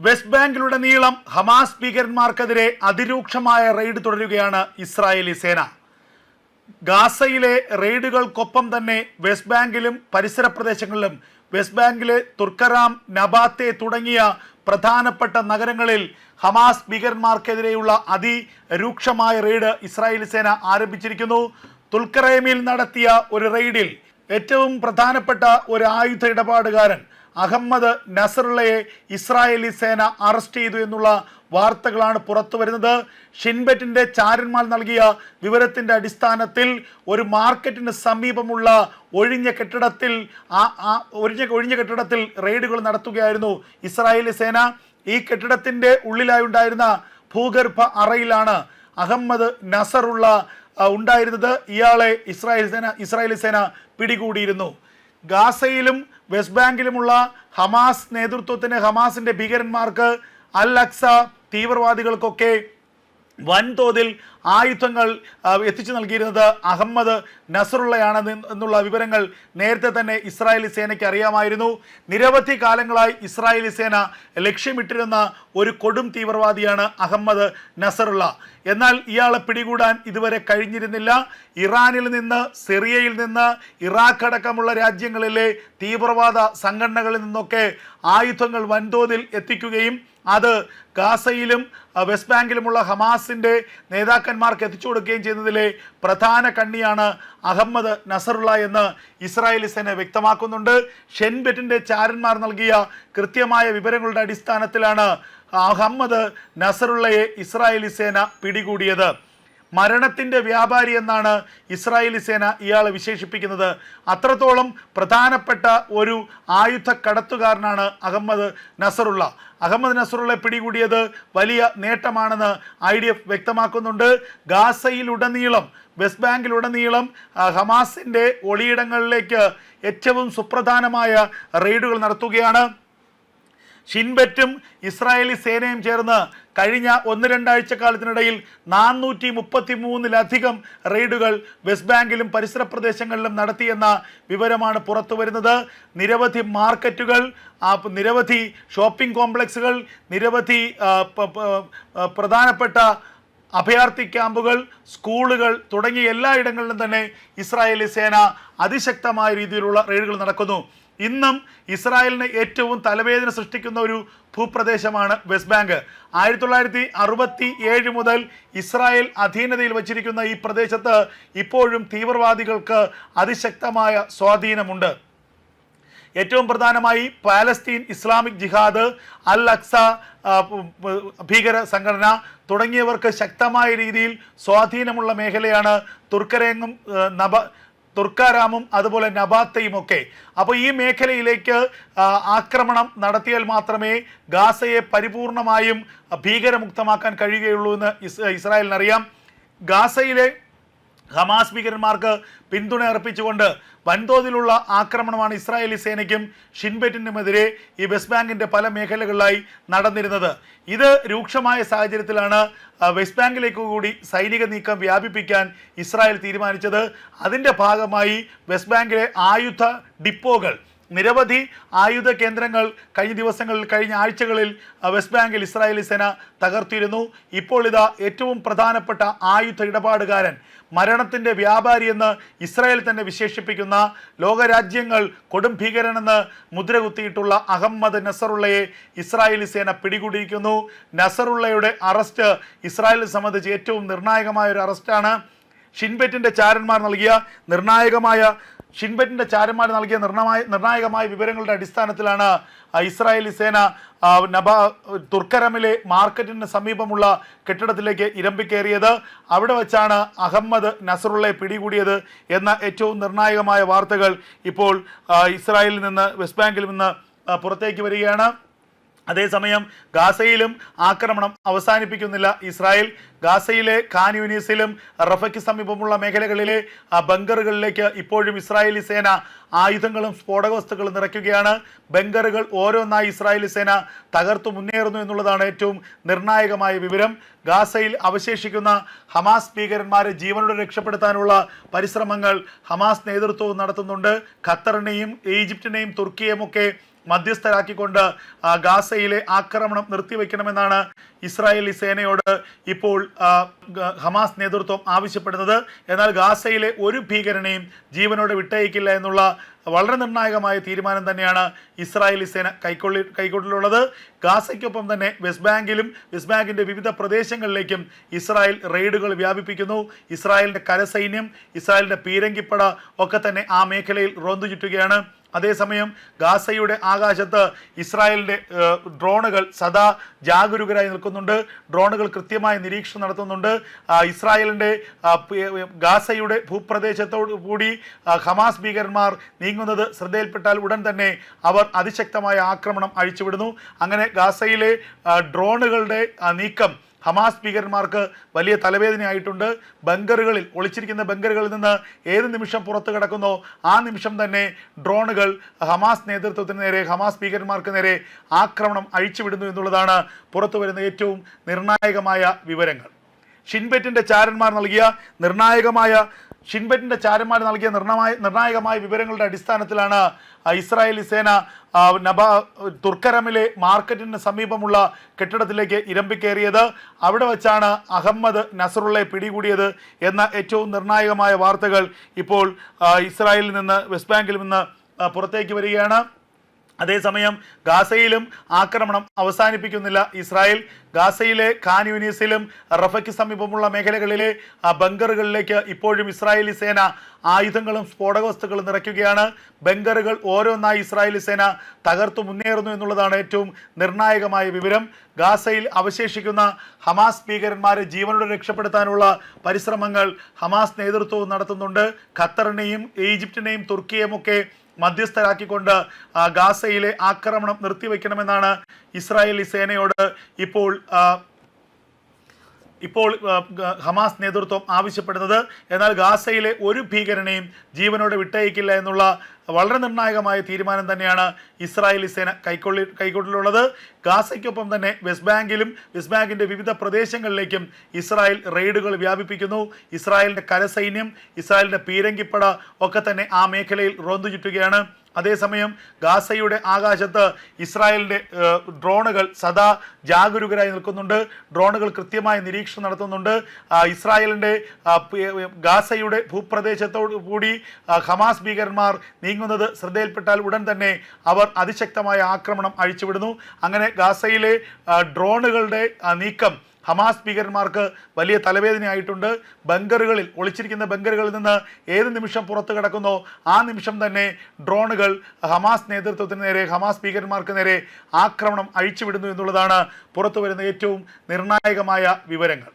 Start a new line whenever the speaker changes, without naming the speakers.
West ബാങ്കിലുടനീളം Hamas ഭീകരന്മാർക്കെതിരെ അതിരൂക്ഷമായ raid തുടരുകയാണ് Israeli സേന. ഗാസയിലെ റെയ്ഡുകൾക്കൊപ്പം തന്നെ വെസ്റ്റ് ബാങ്കിലും പരിസര പ്രദേശങ്ങളിലും വെസ്റ്റ് ബാങ്കിലെ തുർക്കറാം നബാത്തെ തുടങ്ങിയ പ്രധാനപ്പെട്ട നഗരങ്ങളിൽ ഹമാസ് ഭീകരന്മാർക്കെതിരെയുള്ള അതിരൂക്ഷമായ റെയ്ഡ് ഇസ്രായേലി സേന ആരംഭിച്ചിരിക്കുന്നു. തുൽക്കറേമിൽ നടത്തിയ ഒരു റെയ്ഡിൽ ഏറ്റവും പ്രധാനപ്പെട്ട ഒരു ആയുധ ഇടപാടുകാരൻ അഹമ്മദ് നസറുള്ളയെ ഇസ്രായേലി സേന അറസ്റ്റ് ചെയ്തു എന്നുള്ള വാർത്തകളാണ് പുറത്തു വരുന്നത്. ഷിൻബെറ്റിന്റെ ചാരന്മാർ നൽകിയ വിവരത്തിന്റെ അടിസ്ഥാനത്തിൽ ഒരു മാർക്കറ്റിന് സമീപമുള്ള ഒഴിഞ്ഞ കെട്ടിടത്തിൽ ഒഴിഞ്ഞ ഒഴിഞ്ഞ കെട്ടിടത്തിൽ റെയ്ഡുകൾ നടത്തുകയായിരുന്നു ഇസ്രായേലി സേന. ഈ കെട്ടിടത്തിന്റെ ഉള്ളിലായി ഉണ്ടായിരുന്ന ഭൂഗർഭ അറയിലാണ് അഹമ്മദ് നസറുള്ള ഉണ്ടായിരുന്നത്. ഇയാളെ ഇസ്രായേൽ സേന ഇസ്രായേലി സേന പിടികൂടിയിരുന്നു. ഗാസയിലും വെസ്റ്റ് ബാങ്കിലുമുള്ള ഹമാസ് നേതൃത്വത്തിന് ഹമാസിന്റെ ഭീകരന്മാർക്ക് അൽ അക്സ തീവ്രവാദികൾക്കൊക്കെ വൻതോതിൽ ആയുധങ്ങൾ എത്തിച്ചു നൽകിയിരുന്നത് അഹമ്മദ് നസറുള്ളയാണ് എന്നുള്ള വിവരങ്ങൾ നേരത്തെ തന്നെ ഇസ്രായേലി സേനയ്ക്ക് അറിയാമായിരുന്നു. നിരവധി കാലങ്ങളായി ഇസ്രായേലി സേന ലക്ഷ്യമിട്ടിരുന്ന ഒരു കൊടും തീവ്രവാദിയാണ് അഹമ്മദ് നസറുള്ള. എന്നാൽ ഇയാളെ പിടികൂടാൻ ഇതുവരെ കഴിഞ്ഞിരുന്നില്ല. ഇറാനിൽ നിന്ന് സിറിയയിൽ നിന്ന് ഇറാഖ് അടക്കമുള്ള രാജ്യങ്ങളിലെ തീവ്രവാദ സംഘടനകളിൽ നിന്നൊക്കെ ആയുധങ്ങൾ വൻതോതിൽ എത്തിക്കുകയും അത് ഗാസയിലും വെസ്റ്റ് ബാങ്കിലുമുള്ള ഹമാസിന്റെ നേതാക്കന്മാർക്ക് എത്തിച്ചു കൊടുക്കുകയും ചെയ്യുന്നതിലെ പ്രധാന കണ്ണിയാണ് അഹമ്മദ് നസറുള്ള എന്ന് ഇസ്രായേലി സേന വ്യക്തമാക്കുന്നുണ്ട്. ഷെൻബെറ്റിന്റെ ചാരന്മാർ നൽകിയ കൃത്യമായ വിവരങ്ങളുടെ അടിസ്ഥാനത്തിലാണ് അഹമ്മദ് നസറുള്ളയെ ഇസ്രായേലി സേന പിടികൂടിയത്. മരണത്തിന്റെ വ്യാപാരി എന്നാണ് ഇസ്രായേലി സേന ഇയാളെ വിശേഷിപ്പിക്കുന്നത്. അത്രത്തോളം പ്രധാനപ്പെട്ട ഒരു ആയുധ കടത്തുകാരനാണ് അഹമ്മദ് നസറുള്ള. അഹമ്മദ് നസറുള്ള പിടികൂടിയത് വലിയ നേട്ടമാണെന്ന് ഐ ഡി എഫ് വ്യക്തമാക്കുന്നുണ്ട്. ഗാസയിലുടനീളം വെസ്റ്റ് ബാങ്കിലുടനീളം ഹമാസിന്റെ ഒളിയിടങ്ങളിലേക്ക് ഏറ്റവും സുപ്രധാനമായ റെയ്ഡുകൾ നടത്തുകയാണ്. ഷിൻബെറ്റും ഇസ്രായേലി സേനയും ചേർന്ന് കഴിഞ്ഞ ഒന്ന് രണ്ടാഴ്ച കാലത്തിനിടയിൽ നാനൂറ്റി മുപ്പത്തി മൂന്നിലധികം റെയ്ഡുകൾ വെസ്റ്റ് ബാങ്കിലും പരിസര പ്രദേശങ്ങളിലും നടത്തിയെന്ന വിവരമാണ് പുറത്തു വരുന്നത്. നിരവധി മാർക്കറ്റുകൾ നിരവധി ഷോപ്പിംഗ് കോംപ്ലക്സുകൾ നിരവധി പ്രധാനപ്പെട്ട അഭയാർത്ഥി ക്യാമ്പുകൾ സ്കൂളുകൾ തുടങ്ങിയ എല്ലായിടങ്ങളിലും തന്നെ ഇസ്രായേലി സേന അതിശക്തമായ രീതിയിലുള്ള റെയ്ഡുകൾ നടക്കുന്നു. ഇന്നും ഇസ്രായേലിന് ഏറ്റവും തലവേദന സൃഷ്ടിക്കുന്ന ഒരു ഭൂപ്രദേശമാണ് വെസ്റ്റ് ബാങ്ക്. ആയിരത്തി തൊള്ളായിരത്തി അറുപത്തി ഏഴ് മുതൽ ഇസ്രായേൽ അധീനതയിൽ വച്ചിരിക്കുന്ന ഈ പ്രദേശത്ത് ഇപ്പോഴും തീവ്രവാദികൾക്ക് അതിശക്തമായ സ്വാധീനമുണ്ട്. ഏറ്റവും പ്രധാനമായി Palestine Islamic Jihad Al Aqsa ഭീകര സംഘടന തുടങ്ങിയവർക്ക് ശക്തമായ രീതിയിൽ സ്വാധീനമുള്ള മേഖലയാണ് തുർക്കരേങ്ങും നബ തുർക്കാരാമും അതുപോലെ നബാത്തയും ഒക്കെ. അപ്പോൾ ഈ മേഖലയിലേക്ക് ആക്രമണം നടത്തിയാൽ മാത്രമേ ഗാസയെ പരിപൂർണമായും ഭീകരമുക്തമാക്കാൻ കഴിയുകയുള്ളൂ എന്ന് ഇസ് ഇസ്രായേലിനറിയാം. ഗാസയിലെ ഹമാസ് ഭീകരന്മാർക്ക് പിന്തുണ അർപ്പിച്ചുകൊണ്ട് വൻതോതിലുള്ള ആക്രമണമാണ് ഇസ്രായേലി സേനയ്ക്കും ഷിൻബെറ്റിനുമെതിരെ ഈ വെസ്റ്റ് ബാങ്കിന്റെ പല മേഖലകളിലായി നടന്നിരുന്നത്. ഇത് രൂക്ഷമായ സാഹചര്യത്തിലാണ് വെസ്റ്റ് ബാങ്കിലേക്ക് കൂടി സൈനിക നീക്കം വ്യാപിപ്പിക്കാൻ ഇസ്രായേൽ തീരുമാനിച്ചത്. അതിന്റെ ഭാഗമായി വെസ്റ്റ് ബാങ്കിലെ ആയുധ ഡിപ്പോകൾ നിരവധി ആയുധ കേന്ദ്രങ്ങൾ കഴിഞ്ഞ ദിവസങ്ങളിൽ കഴിഞ്ഞ ആഴ്ചകളിൽ വെസ്റ്റ് ബാങ്കിൽ ഇസ്രായേലി സേന തകർത്തിരുന്നു. ഇപ്പോൾ ഇതാ ഏറ്റവും പ്രധാനപ്പെട്ട ആയുധ ഇടപാടുകാരൻ മരണത്തിന്റെ വ്യാപാരി എന്ന് ഇസ്രായേൽ തന്നെ വിശേഷിപ്പിക്കുന്ന ലോകരാജ്യങ്ങൾ കൊടും ഭീകരനെന്ന് മുദ്രകുത്തിയിട്ടുള്ള അഹമ്മദ് നസറുള്ളയെ ഇസ്രായേലി സേന പിടികൂടിയിരിക്കുന്നു. നസറുള്ളയുടെ അറസ്റ്റ് ഇസ്രായേലിനെ സംബന്ധിച്ച് ഏറ്റവും നിർണായകമായ ഒരു അറസ്റ്റാണ്. ഷിൻബെറ്റിന്റെ ചാരന്മാർ നൽകിയ നിർണായകമായ ഷിൻബെറ്റിന്റെ ചാരന്മാർ നൽകിയ നിർണമായ നിർണായകമായ വിവരങ്ങളുടെ അടിസ്ഥാനത്തിലാണ് ഇസ്രായേലി സേന നബ തുർക്കരമിലെ മാർക്കറ്റിന് സമീപമുള്ള കെട്ടിടത്തിലേക്ക് ഇരമ്പിക്കേറിയത് അവിടെ വെച്ചാണ് അഹമ്മദ് നസറുള്ളയെ പിടികൂടിയത് എന്ന ഏറ്റവും നിർണായകമായ വാർത്തകൾ ഇപ്പോൾ ഇസ്രായേലിൽ നിന്ന് വെസ്റ്റ് ബാങ്കിൽ നിന്ന് പുറത്തേക്ക് വരികയാണ്. അതേസമയം ഗാസയിലും ആക്രമണം അവസാനിപ്പിക്കുന്നില്ല ഇസ്രായേൽ. ഗാസയിലെ ഖാൻ യൂനീസിലും റഫയ്ക്ക് സമീപമുള്ള മേഖലകളിലെ ബങ്കറുകളിലേക്ക് ഇപ്പോഴും ഇസ്രായേലി സേന ആയുധങ്ങളും സ്ഫോടക വസ്തുക്കളും നിറയ്ക്കുകയാണ്. ബങ്കറുകൾ ഓരോന്നായി ഇസ്രായേലി സേന തകർത്തു മുന്നേറുന്നു എന്നുള്ളതാണ് ഏറ്റവും നിർണായകമായ വിവരം. ഗാസയിൽ അവശേഷിക്കുന്ന ഹമാസ് ഭീകരന്മാരെ ജീവനോടെ രക്ഷപ്പെടുത്താനുള്ള പരിശ്രമങ്ങൾ ഹമാസ് നേതൃത്വവും നടത്തുന്നുണ്ട്. ഖത്തറിനെയും ഈജിപ്തിനെയും തുർക്കിയെയും ഒക്കെ മധ്യസ്ഥരാക്കിക്കൊണ്ട് ഗാസയിലെ ആക്രമണം നിർത്തിവെക്കണമെന്നാണ് ഇസ്രായേലി സേനയോട് ഇപ്പോൾ ഹമാസ് നേതൃത്വം ആവശ്യപ്പെടുന്നത്. എന്നാൽ ഗാസയിലെ ഒരു ഭീകരനെയും ജീവനോടെ വിട്ടയക്കില്ല എന്നുള്ള വളരെ നിർണായകമായ തീരുമാനം തന്നെയാണ് ഇസ്രായേലി സേന കൈക്കൊള്ളി കൈക്കൊള്ളിലുള്ളത് ഗാസയ്ക്കൊപ്പം തന്നെ വെസ്റ്റ് ബാങ്കിലും വെസ്റ്റ് ബാങ്കിന്റെ വിവിധ പ്രദേശങ്ങളിലേക്കും ഇസ്രായേൽ റെയ്ഡുകൾ വ്യാപിപ്പിക്കുന്നു. ഇസ്രായേലിന്റെ കരസൈന്യം ഇസ്രായേലിന്റെ പീരങ്കിപ്പട ഒക്കെ തന്നെ ആ മേഖലയിൽ റോന്തു ചുറ്റുകയാണ്. അതേസമയം ഗാസയുടെ ആകാശത്ത് ഇസ്രായേലിന്റെ ഡ്രോണുകൾ സദാ ജാഗരൂകരായി നിൽക്കുന്നുണ്ട്. ഡ്രോണുകൾ കൃത്യമായ നിരീക്ഷണം നടത്തുന്നുണ്ട്. ഇസ്രായേലിന്റെ ഗാസയുടെ ഭൂപ്രദേശത്തോടു കൂടി ഹമാസ് ഭീകരന്മാർ നീങ്ങുന്നത് ശ്രദ്ധയിൽപ്പെട്ടാൽ ഉടൻ തന്നെ അവർ അതിശക്തമായ ആക്രമണം അഴിച്ചുവിടുന്നു. അങ്ങനെ ഗാസയിലെ ഡ്രോണുകളുടെ നീക്കം ഹമാസ് ഭീകരന്മാർക്ക് വലിയ തലവേദനയായിട്ടുണ്ട്. ബങ്കറുകളിൽ ഒളിച്ചിരിക്കുന്ന ബങ്കറുകളിൽ നിന്ന് ഏത് നിമിഷം പുറത്തു കിടക്കുന്നോ ആ നിമിഷം തന്നെ ഡ്രോണുകൾ ഹമാസ് നേതൃത്വത്തിന് നേരെ ഹമാസ് ഭീകരന്മാർക്ക് നേരെ ആക്രമണം അഴിച്ചുവിടുന്നു എന്നുള്ളതാണ് പുറത്തു വരുന്ന ഏറ്റവും നിർണായകമായ വിവരങ്ങൾ. ഷിൻബെറ്റിന്റെ ചാരന്മാർ നൽകിയ നിർണായകമായ ഷിൻബെറ്റിന്റെ ചാരന്മാർ നൽകിയ നിർണമായ നിർണായകമായ വിവരങ്ങളുടെ അടിസ്ഥാനത്തിലാണ് ഇസ്രായേലി സേന നബ തുർക്കരമിലെ മാർക്കറ്റിന് സമീപമുള്ള കെട്ടിടത്തിലേക്ക് ഇരമ്പിക്കേറിയത് അവിടെ വച്ചാണ് അഹമ്മദ് നസറുള്ളയെ പിടികൂടിയത് എന്ന ഏറ്റവും നിർണായകമായ വാർത്തകൾ ഇപ്പോൾ ഇസ്രായേലിൽ നിന്ന് വെസ്റ്റ് ബാങ്കിൽ നിന്ന് പുറത്തേക്ക് വരികയാണ്. അതേസമയം ഗാസയിലും ആക്രമണം അവസാനിപ്പിക്കുന്നില്ല. ഇസ്രായേൽ ഗാസയിലെ ഖാൻ യൂനിസിലും റഫയ്ക്ക് സമീപമുള്ള മേഖലകളിലെ ബങ്കറുകളിലേക്ക് ഇപ്പോഴും ഇസ്രായേലി സേന ആയുധങ്ങളും സ്ഫോടക വസ്തുക്കളും നിറയ്ക്കുകയാണ്. ബങ്കറുകൾ ഓരോന്നായി ഇസ്രായേലി സേന തകർത്തു മുന്നേറുന്നു എന്നുള്ളതാണ് ഏറ്റവും നിർണായകമായ വിവരം. ഗാസയിൽ അവശേഷിക്കുന്ന ഹമാസ് ഭീകരന്മാരെ ജീവനോടെ രക്ഷപ്പെടുത്താനുള്ള പരിശ്രമങ്ങൾ ഹമാസ് നേതൃത്വവും നടത്തുന്നുണ്ട്. ഖത്തറിനെയും ഈജിപ്തിനെയും തുർക്കിയെയും ഒക്കെ മധ്യസ്ഥരാക്കിക്കൊണ്ട് ഗാസയിലെ ആക്രമണം നിർത്തിവെക്കണമെന്നാണ് ഇസ്രായേലി സേനയോട് ഇപ്പോൾ ഇപ്പോൾ ഹമാസ് നേതൃത്വം ആവശ്യപ്പെടുന്നത്. എന്നാൽ ഗാസയിലെ ഒരു ഭീകരനെയും ജീവനോടെ വിട്ടയക്കില്ല എന്നുള്ള വളരെ നിർണായകമായ തീരുമാനം തന്നെയാണ് ഇസ്രായേലി സേന കൈക്കൊള്ളി കൈക്കൊള്ളിലുള്ളത് ഗാസയ്ക്കൊപ്പം തന്നെ വെസ്റ്റ് ബാങ്കിലും വെസ്റ്റ് ബാങ്കിന്റെ വിവിധ പ്രദേശങ്ങളിലേക്കും ഇസ്രായേൽ റെയ്ഡുകൾ വ്യാപിപ്പിക്കുന്നു. ഇസ്രായേലിന്റെ കരസൈന്യം ഇസ്രായേലിന്റെ പീരങ്കിപ്പട ഒക്കെ തന്നെ ആ മേഖലയിൽ റോന്തു ചുറ്റുകയാണ്. അതേസമയം ഗാസയുടെ ആകാശത്ത് ഇസ്രായേലിന്റെ ഡ്രോണുകൾ സദാ ജാഗരൂകരായി നിൽക്കുന്നുണ്ട്. ഡ്രോണുകൾ കൃത്യമായ നിരീക്ഷണം നടത്തുന്നുണ്ട്. ഇസ്രായേലിന്റെ ഗാസയുടെ ഭൂപ്രദേശത്തോടു കൂടി ഹമാസ് ഭീകരന്മാർ നീങ്ങുന്നത് ശ്രദ്ധയിൽപ്പെട്ടാൽ ഉടൻ തന്നെ അവർ അതിശക്തമായ ആക്രമണം അഴിച്ചുവിടുന്നു. അങ്ങനെ ഗാസയിലെ ഡ്രോണുകളുടെ നീക്കം ഹമാസ് ഭീകരന്മാർക്ക് വലിയ തലവേദനയായിട്ടുണ്ട്. ബങ്കറുകളിൽ ഒളിച്ചിരിക്കുന്ന ബങ്കറുകളിൽ നിന്ന് ഏത് നിമിഷം പുറത്തു കിടക്കുന്നോ ആ നിമിഷം തന്നെ ഡ്രോണുകൾ ഹമാസ് നേതൃത്വത്തിന് നേരെ ഹമാസ് ഭീകരന്മാർക്ക് നേരെ ആക്രമണം അഴിച്ചുവിടുന്നു എന്നുള്ളതാണ് പുറത്തു വരുന്ന ഏറ്റവും നിർണായകമായ വിവരങ്ങൾ.